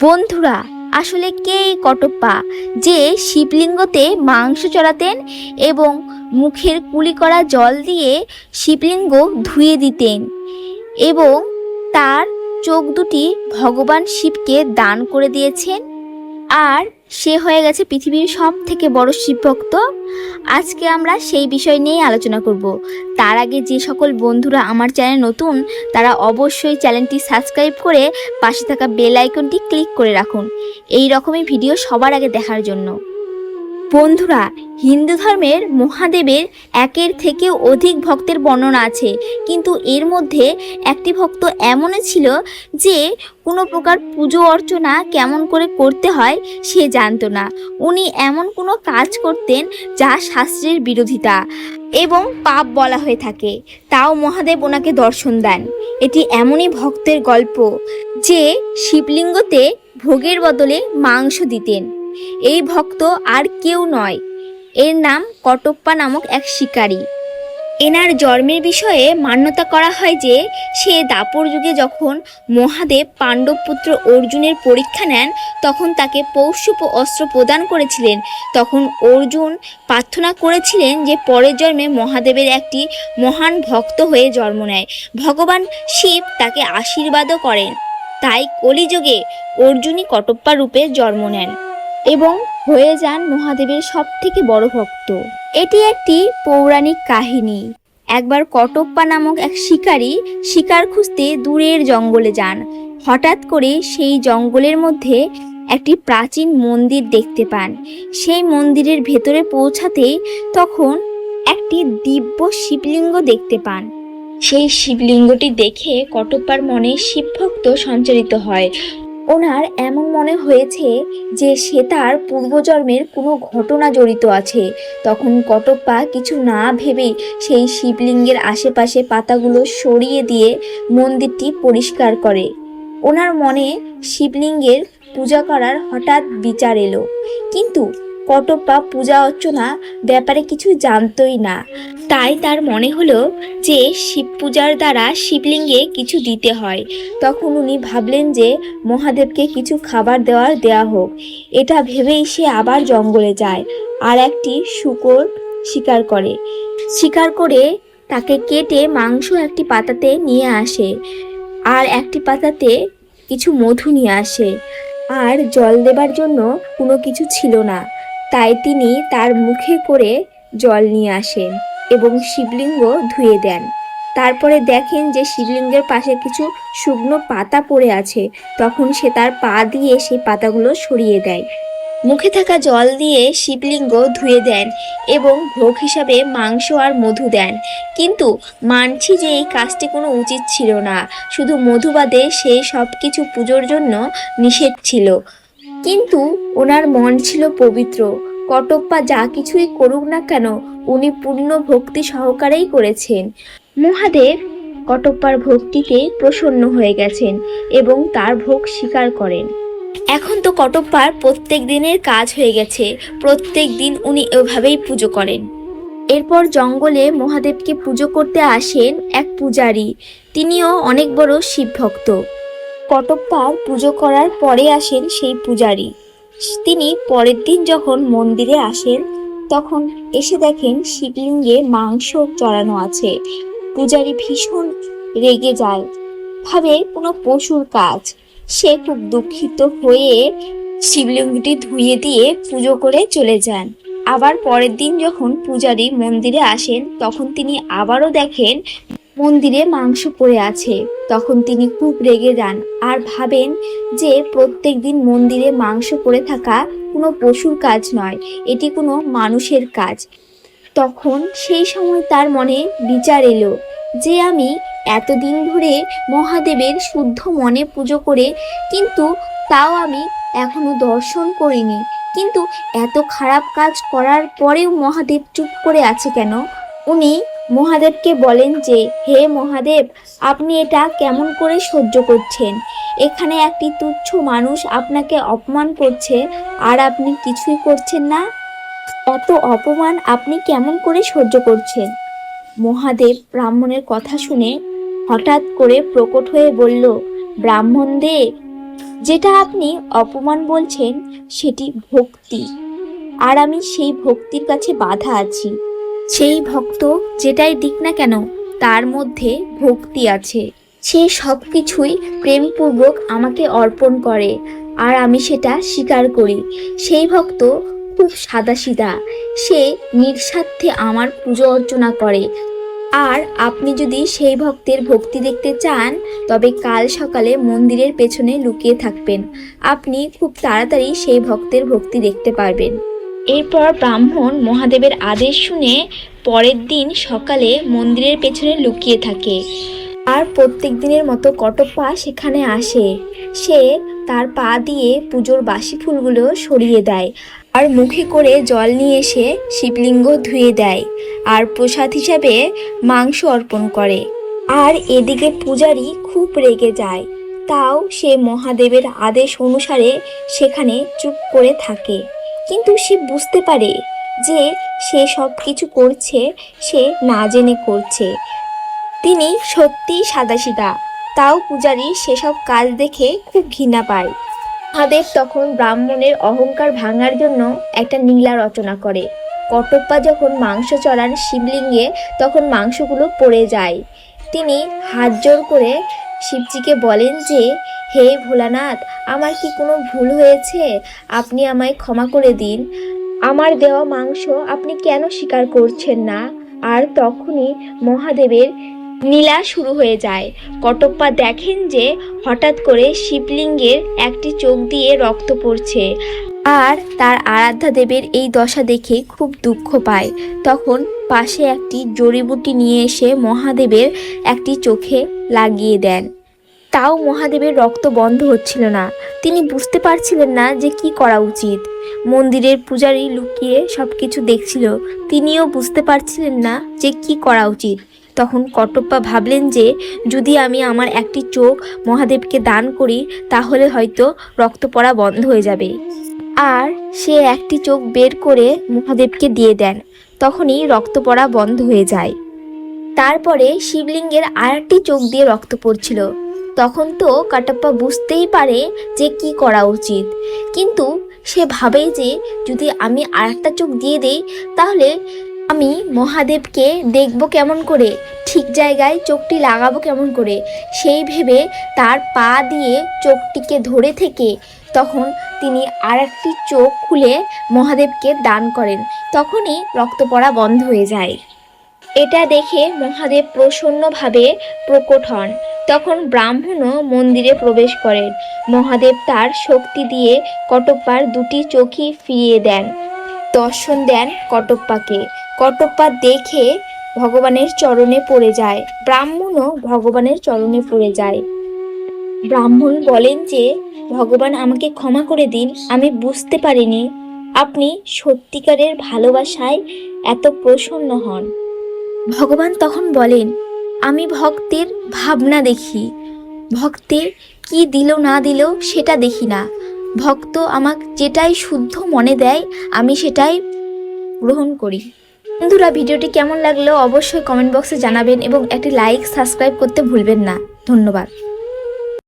বন্ধুরা, আসলে কে কটপ্পা যে শিবলিঙ্গতে মাংস চড়াতেন এবং মুখের কুলি করা জল দিয়ে শিবলিঙ্গ ধুয়ে দিতেন এবং তার চোখ দুটি ভগবান শিবকে দান করে দিয়েছেন? আর সে হয়ে গেছে পৃথিবীর সব থেকে বড় শিবভক্ত। আজকে আমরা সেই বিষয় নিয়েই আলোচনা করব। তার আগে যে সকল বন্ধুরা আমার চ্যানেল নতুন, তারা অবশ্যই চ্যানেলটি সাবস্ক্রাইব করে পাশে থাকা বেল আইকনটি ক্লিক করে রাখুন। এই রকমই ভিডিও সবার আগে দেখার জন্য। বন্ধুরা, হিন্দু ধর্মের মহাদেবের একের থেকেও অধিক ভক্তের বর্ণনা আছে। কিন্তু এর মধ্যে একটি ভক্ত এমনই ছিল যে কোনো প্রকার পুজো অর্চনা কেমন করে করতে হয় সে জানতো না। উনি এমন কোনো কাজ করতেন যা শাস্ত্রের বিরোধিতা এবং পাপ বলা হয়ে থাকে। তাও মহাদেব ওনাকে দর্শন দেন। এটি এমনই ভক্তের গল্প যে শিবলিঙ্গতে ভোগের বদলে মাংস দিতেন। এই ভক্ত আর কেউ নয়। এর নাম কটপ্পা নামক এক শিকারী। এনার জন্মের বিষয়ে মান্যতা করা হয় যে, সে দাপর যুগে যখন মহাদেব পাণ্ডবপুত্র অর্জুনের পরীক্ষা নেন, তখন তাকে পৌষ্যপ অস্ত্র প্রদান করেছিলেন। তখন অর্জুন প্রার্থনা করেছিলেন যে, পরের জন্মে মহাদেবের একটি মহান ভক্ত হয়ে জন্ম নেয়। ভগবান শিব তাকে আশীর্বাদও করেন। তাই কলিযুগে অর্জুনই কটপ্পা রূপে জন্ম নেন। এবং হয়ে যান মহাদেবের সব থেকে বড় ভক্ত। এটি একটি পৌরাণিক কাহিনী। একবার কটপ্পা নামক এক শিকারী শিকার খুঁজতে দূরের জঙ্গলে যান। হঠাৎ করে সেই জঙ্গলের মধ্যে একটি প্রাচীন মন্দির দেখতে পান। সেই মন্দিরের ভেতরে পৌঁছাতেই তখন একটি দিব্য শিবলিঙ্গ দেখতে পান। সেই শিবলিঙ্গটি দেখে কটপ্পার মনে শিবভক্ত সঞ্চারিত হয়। ওনার এমন মনে হয়েছে যে সে তার পূর্বজন্মের কোনো ঘটনা জড়িত আছে। তখন কটপ্পা কিছু না ভেবে সেই শিবলিঙ্গের আশেপাশে পাতাগুলো সরিয়ে দিয়ে মন্দিরটি পরিষ্কার করে। ওনার মনে শিবলিঙ্গের পূজা করার হঠাৎ বিচার এলো। কিন্তু কটপ্পা পূজা অর্চনা ব্যাপারে কিছু জানতই না। তাই তার মনে হলো যে শিব পূজার দ্বারা শিবলিঙ্গে কিছু দিতে হয়। তখন উনি ভাবলেন যে মহাদেবকে কিছু খাবার দেওয়ার দেয়া হোক। এটা ভেবেই সে আবার জঙ্গলে যায় আর একটি শুকর শিকার করে। শিকার করে তাকে কেটে মাংস একটি পাতাতে নিয়ে আসে আর একটি পাতাতে কিছু মধু নিয়ে আসে। আর জল দেবার জন্য কোনো কিছু ছিল না। তাই তিনি তার মুখে করে জল নিয়ে আসেন এবং শিবলিঙ্গ ধুয়ে দেন। তারপরে দেখেন যে শিবলিঙ্গের পাশে কিছু শুকনো পাতা পড়ে আছে। তখন সে তার পা দিয়ে সেই পাতাগুলো সরিয়ে দেয়। মুখে থাকা জল দিয়ে শিবলিঙ্গ ধুয়ে দেন এবং ভোগ হিসাবে মাংস আর মধু দেন। কিন্তু মানছি যে এই কাজটি কোনো উচিত ছিল না। শুধু মধুবাদে সেই সব কিছু পুজোর জন্য নিষেধ ছিল। কিন্তু ওনার মন ছিল পবিত্র। কটপ্পা যা কিছুই করুক না কেন, উনি পূর্ণ ভক্তি সহকারেই করেছেন। মহাদেব কটপ্পার ভক্তিতে প্রসন্ন হয়ে গেছেন এবং তার ভোগ স্বীকার করেন। এখন তো কটপ্পার প্রত্যেক দিনের কাজ হয়ে গেছে। প্রত্যেক দিন উনি এভাবেই পুজো করেন। এরপর জঙ্গলে মহাদেবকে পুজো করতে আসেন এক পূজারী। তিনিও অনেক বড় শিবভক্ত। কটপ্পার পুজো করার পরে আসেন সেই পূজারী। তিনি পরের দিন যখন মন্দিরে আসেন, তখন এসে দেখেন শিবলিঙ্গে মাংস চড়ানো আছে। পূজারী ভীষণ রেগে যায়, ভাবে কোনো পশুর কাজ। সে খুব দুঃখিত হয়ে শিবলিঙ্গটি ধুয়ে দিয়ে পুজো করে চলে যান। আবার পরের দিন যখন পূজারী মন্দিরে আসেন, তখন তিনি আবারও দেখেন মন্দিরে মাংস পড়ে আছে। তখন তিনি খুব রেগে যান আর ভাবেন যে প্রত্যেক দিন মন্দিরে মাংস পড়ে থাকা কোনো পশুর কাজ নয়, এটি কোনো মানুষের কাজ। তখন সেই সময় তার মনে বিচার এলো যে আমি এতদিন ধরে মহাদেবের শুদ্ধ মনে পুজো করে, কিন্তু তাও আমি এখনও দর্শন করিনি। কিন্তু এত খারাপ কাজ করার পরেও মহাদেব চুপ করে আছে কেন? উনি মহাদেবকে বলেন যে, হে মহাদেব, আপনি এটা কেমন করে সহ্য করছেন? এখানে একটি তুচ্ছ মানুষ আপনাকে অপমান করছে আর আপনি কিছুই করছেন না? এত অপমান আপনি কেমন করে সহ্য করছেন? মহাদেব ব্রাহ্মণের কথা শুনে হঠাৎ করে প্রকট হয়ে বলল, ব্রাহ্মণ দে যেটা আপনি অপমান বলছেন সেটি ভক্তি। আর আমি সেই ভক্তির কাছে বাধা আছি। সেই ভক্ত যেটাই দিক না কেন, তার মধ্যে ভক্তি আছে। সে সব কিছুই প্রেমপূর্বক আমাকে অর্পণ করে, আর আমি সেটা স্বীকার করি। সেই ভক্ত খুব সাদাসিধা। সে নিঃস্বার্থে আমার পুজো অর্চনা করে। আর আপনি যদি সেই ভক্তের ভক্তি দেখতে চান, তবে কাল সকালে মন্দিরের পেছনে লুকিয়ে থাকবেন। আপনি খুব তাড়াতাড়ি সেই ভক্তের ভক্তি দেখতে পারবেন। এরপর ব্রাহ্মণ মহাদেবের আদেশ শুনে পরের দিন সকালে মন্দিরের পেছনে লুকিয়ে থাকে। আর প্রত্যেক দিনের মতো কটপ্পা সেখানে আসে। সে তার পা দিয়ে পুজোর বাসি ফুলগুলো সরিয়ে দেয় আর মুখে করে জল নিয়ে এসে শিবলিঙ্গ ধুয়ে দেয় আর প্রসাদ হিসাবে মাংস অর্পণ করে। আর এদিকে পূজারি খুব রেগে যায়। তাও সে মহাদেবের আদেশ অনুসারে সেখানে চুপ করে থাকে। কিন্তু সে বুঝতে পারে যে সে সব কিছু করছে, সে না জেনে করছে। তিনি সত্যিই সাদাসিধা। তাও পূজারি সেসব কাজ দেখে খুব ঘৃণা পায়। মহাদেব তখন ব্রাহ্মণের অহংকার ভাঙার জন্য একটা নীলা রচনা করে। কটপ্পা যখন মাংস চড়ান শিবলিঙ্গে, তখন মাংসগুলো পড়ে যায়। তিনি হাত জোর করে শিবজিকে বলেন যে হে ভোলানাথ, আমার কি কোনো ভুল হয়েছে? আপনি আমায় ক্ষমা করে দিন। আমার দেওয়া মাংস আপনি কেন স্বীকার করছেন না? আর তখনই মহাদেবের নীলা শুরু হয়ে যায়। কটপ্পা দেখেন যে হঠাৎ করে শিবলিঙ্গের একটি চোখ দিয়ে রক্ত পড়ছে। আর তার আরাধ্যা দেবের এই দশা দেখে খুব দুঃখ পায়। তখন পাশে একটি জড়িবুটি নিয়ে এসে মহাদেবের একটি চোখে লাগিয়ে দেন। তাও মহাদেবের রক্ত বন্ধ হচ্ছিল না। তিনি বুঝতে পারছিলেন না যে কি করা উচিত। মন্দিরের পূজারী লুকিয়ে সব কিছু দেখছিল। তিনিও বুঝতে পারছিলেন না যে কি করা উচিত। তখন কটপ্পা ভাবলেন যে, যদি আমি আমার একটি চোখ মহাদেবকে দান করি, তাহলে হয়তো রক্ত পড়া বন্ধ হয়ে যাবে। আর সে একটি চোখ বের করে মহাদেবকে দিয়ে দেন। তখনই রক্ত পড়া বন্ধ হয়ে যায়। তারপরে শিবলিঙ্গের আরেকটি চোখ দিয়ে রক্ত পড়ছিল। তখন তো কাটাপ্পা বুঝতেই পারে যে কি করা উচিত। কিন্তু সে ভাবে যে যদি আমি আর একটা চোখ দিয়ে দেই, তাহলে আমি মহাদেবকে দেখব কেমন করে, ঠিক জায়গায় চোখটি লাগাবো কেমন করে। সেই ভেবে তার পা দিয়ে চোখটিকে ধরে থেকে তখন তিনি আর একটি চোখ খুলে মহাদেবকে দান করেন। তখনই রক্ত পড়া বন্ধ হয়ে যায়। এটা দেখে মহাদেব প্রসন্নভাবে প্রকট হন। তখন ব্রাহ্মণও মন্দিরে প্রবেশ করেন। মহাদেব তার শক্তি দিয়ে কটপ্পার দুটি চোখই ফিরিয়ে দেন। দর্শন দেন কটপ্পাকে কটপ্পা দেখে ভগবানের চরণে পড়ে যায়। ব্রাহ্মণও ভগবানের চরণে পড়ে যায়। ব্রাহ্মণ বলেন যে, ভগবান আমাকে ক্ষমা করে দিন, আমি বুঝতে পারিনি। আপনি সত্যিকারের ভালোবাসায় এত প্রসন্ন হন। ভগবান তখন বলেন আমি ভক্তের ভাবনা দেখি। ভক্তে কি দিল না দিল সেটা দেখি না। ভক্ত আমাকে যেটাই শুদ্ধ মনে দেয়, আমি সেটাই গ্রহণ করি। বন্ধুরা, ভিডিওটি কেমন লাগল অবশ্যই কমেন্ট বক্সে জানাবেন এবং একটি লাইক, সাবস্ক্রাইব করতে ভুলবেন না। ধন্যবাদ।